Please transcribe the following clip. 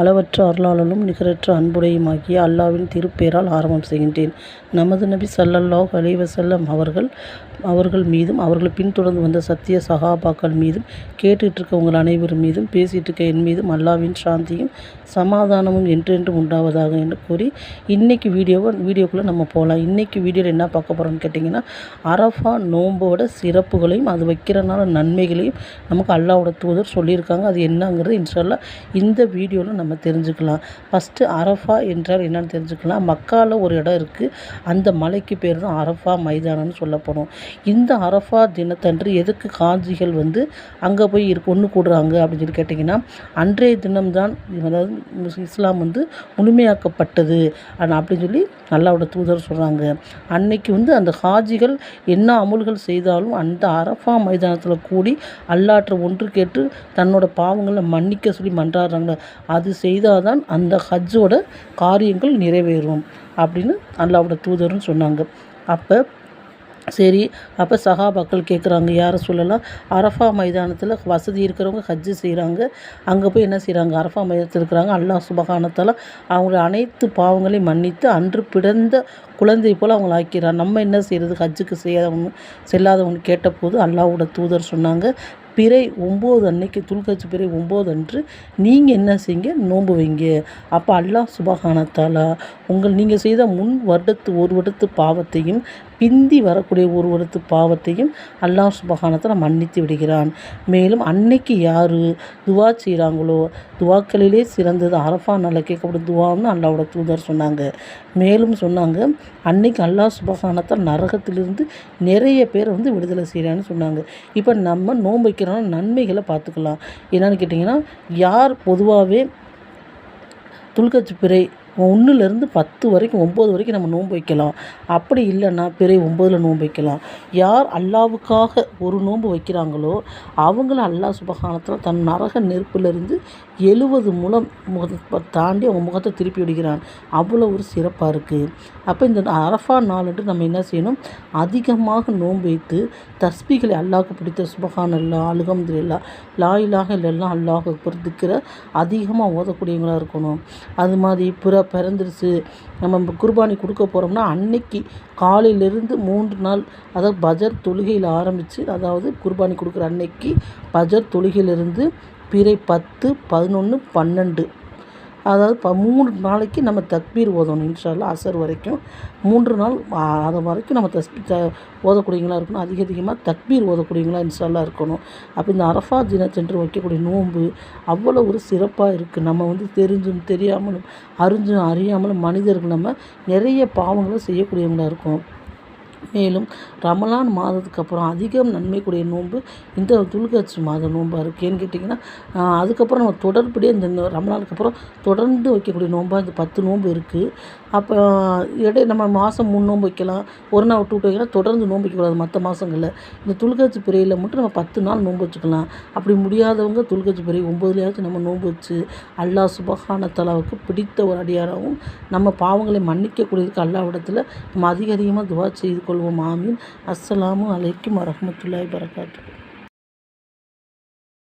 அளவற்ற அருளாளனும் நிகரற்ற அன்புடையுமாகிய அல்லாவின் திருப்பேரால் ஆரம்பம் செய்கின்றேன். நமது நபி சல்லல்லாஹ் அலைஹி அவர்கள் அவர்கள் மீதும் அவர்களை பின்தொடர்ந்து வந்த சத்திய சஹாபாக்கள் மீதும் கேட்டுட்ருக்க உங்கள் அனைவர் மீதும் பேசிகிட்ருக்க என் மீதும் அல்லாவின் சாந்தியும் சமாதானமும் என்றென்றும் உண்டாவதாக என்று கூறி இன்றைக்கி வீடியோவை வீடியோக்குள்ளே நம்ம போகலாம். இன்றைக்கி வீடியோவில் என்ன பார்க்க போகிறோம்னு கேட்டிங்கன்னா அரஃபா நோம்போட சிறப்புகளையும் அது வைக்கிறனால நன்மைகளையும் நமக்கு அல்லாவோட தூதர் சொல்லியிருக்காங்க. அது என்னங்கிறது இன்ஷா இந்த வீடியோவில் நம்ம தெரிஞ்சுக்கலாம். ஃபஸ்ட்டு அரஃபா என்றால் என்னென்னு தெரிஞ்சுக்கலாம். மக்காவில் ஒரு இடம் இருக்குது. அந்த மலைக்கு பேர் தான் அரஃபா மைதானம்னு சொல்லப்படும். இந்த அரஃபா தினத்தன்று எதுக்கு காஞ்சிகள் வந்து அங்கே போய் இருக்கு ஒன்று கூடுறாங்க அப்படின்னு சொல்லி கேட்டிங்கன்னா அன்றைய தினம்தான் அதாவது இஸ்லாம் வந்து முழுமையாக்கப்பட்டது அப்படின்னு சொல்லி அல்லாஹ்வோட தூதர் சொல்கிறாங்க. அன்னைக்கு வந்து அந்த ஹாஜிகள் என்ன அமுல்கள் செய்தாலும் அந்த அரஃபா மைதானத்தில் கூடி அல்லாற்ற ஒன்று கேட்டு தன்னோட பாவங்களை மன்னிக்க சொல்லி மன்றாடுறாங்க அது செய்தால் தான் அந்த ஹஜ்ஜோட காரியங்கள் நிறைவேறும் அப்படின்னு அல்லாவோட தூதர்னு சொன்னாங்க. அப்போ சரி அப்போ சகாபாக்கள் கேட்குறாங்க யாரை சொல்லலாம் அரஃபா மைதானத்தில் வசதி இருக்கிறவங்க ஹஜ்ஜு செய்கிறாங்க. அங்கே போய் என்ன செய்கிறாங்க அரஃபா மைதானத்தில் இருக்கிறாங்க. அல்லாஹ் சுபகானத்தால் அவங்கள அனைத்து பாவங்களையும் மன்னித்து அன்று பிறந்த குழந்தை போல் அவங்கள ஆக்கிறார். நம்ம என்ன செய்கிறது ஹஜ்ஜுக்கு செய்யாதவங்க செல்லாதவங்க கேட்டபோது அல்லாவோட தூதர் சொன்னாங்க பிறை ஒம்பது அன்னைக்கு துல்ஹஜ் பிறை ஒம்பது அன்று நீங்கள் என்ன செய்யுங்க நோன்பு வைங்க. அப்போ அல்லாஹ் சுபகானத்தாலா உங்கள் நீங்கள் செய்த முன் வருடத்து ஒரு வருடத்து பாவத்தையும் பிந்தி வரக்கூடிய ஒரு பாவத்தையும் அல்லாஹ் சுப்ஹானஹு மன்னித்து விடுகிறான். மேலும் அன்னைக்கு யார் துவா செய்கிறாங்களோ துவாக்களிலே சிறந்தது அரஃபா நாளில் கேட்கப்படும் துவான்னு அல்லாவோட தூதர் சொன்னாங்க. மேலும் சொன்னாங்க அன்னைக்கு அல்லாஹ் சுப்ஹானஹு நரகத்திலிருந்து நிறைய பேர் வந்து விடுதலை செய்கிறான்னு சொன்னாங்க. இப்போ நம்ம நோன்பு வைக்கிறோன்னா நன்மைகளை பார்த்துக்கலாம். என்னன்னு கேட்டிங்கன்னா யார் பொதுவாகவே துல்கச்சு பிறை ஒன்றுலேருந்து பத்து வரைக்கும் ஒம்பது வரைக்கும் நம்ம நோன்பு வைக்கலாம். அப்படி இல்லைன்னா பிறை ஒம்பதில் நோன்பு வைக்கலாம். யார் அல்லாவுக்காக ஒரு நோன்பு வைக்கிறாங்களோ அவங்கள அல்லாஹ் சுபகானத்தில் தன் நரக நெருப்பிலிருந்து எழுபது மூலம் முகத்தை தாண்டி அவங்க முகத்தை திருப்பி விடுகிறான். அவ்வளோ ஒரு சிறப்பாக இருக்குது. அப்போ இந்த அரஃபா நாளன்று நம்ம என்ன செய்யணும் அதிகமாக நோன்பு வைத்து தஸ்பிகளை அல்லாவுக்கு பிடித்த சுபகான் அல்லா லா இல்லா லாயிலாக அல்லாஹு அக்பர் திக்ரை அதிகமாக ஓதக்கூடியவங்களாக இருக்கணும். அது மாதிரி பிற பிறந்துருச்சு. நம்ம குர்பானி கொடுக்க போகிறோம்னா அன்னைக்கு காலையிலேருந்து மூன்று நாள் அதாவது பஜர் தொழுகையில் ஆரம்பித்து அதாவது குர்பானி கொடுக்குற அன்னைக்கு பஜர் தொழுகையிலிருந்து பிறை பத்து பதினொன்று பன்னெண்டு அதாவது ப மூணு நாளைக்கு நம்ம தக்பீர் ஓதணும் இன்ஷால்லா அசர் வரைக்கும் மூன்று நாள் அது வரைக்கும் நம்ம தஸ் த ஓதக்கூடியவங்களா இருக்கணும். அதிக அதிகமாக தக்பீர் ஓதக்கூடியவங்களா இன்ஷால்லா இருக்கணும். அப்போ இந்த அரஃபா தினத்தன்று வைக்கக்கூடிய நோன்பு அவ்வளோ ஒரு சிறப்பாக இருக்குது. நம்ம வந்து தெரிஞ்சும் தெரியாமலும் அறிஞ்சும் அறியாமலும் மனிதர்கள் நம்ம நிறைய பாவங்களை செய்யக்கூடியவங்களாக இருக்கும் மேலும் ரமலான் மாதத்துக்கு அப்புறம் அதிகம் நன்மைக்குரிய நோன்பு இந்த துல்கட்சி மாத நோன்பாக இருக்குது. ஏன்னு கேட்டிங்கன்னா அதுக்கப்புறம் நம்ம தொடர்படியாக இந்த ரமலானுக்கு அப்புறம் தொடர்ந்து வைக்கக்கூடிய நோன்பாக இந்த பத்து நோன்பு இருக்குது. அப்போ இடையே நம்ம மாதம் மூணு நோன்பு வைக்கலாம். ஒரு நாள் விட்டு விட்டு வைக்கலாம். தொடர்ந்து நோன்பு வைக்கக்கூடாது மற்ற மாதங்களில் இந்த துல்கட்சி பிறையில் மட்டும் நம்ம பத்து நாள் நோன்பு வச்சுக்கலாம். அப்படி முடியாதவங்க துல்கட்சி பிறை ஒம்பதுலயாச்சும் நம்ம நோன்பு வச்சு அல்லாஹ் சுபகான தலாவுக்கு பிடித்த ஒரு அடியாராகவும் நம்ம பாவங்களை மன்னிக்கக்கூடியதுக்கு அல்லாஹ்விடத்தில் நம்ம அதிக அதிகமாக துவா செய்து கொள்வோம். ஆமீன். அஸ்ஸலாமு அலைக்கும் வரமத்துல்லாய் வரகாத்து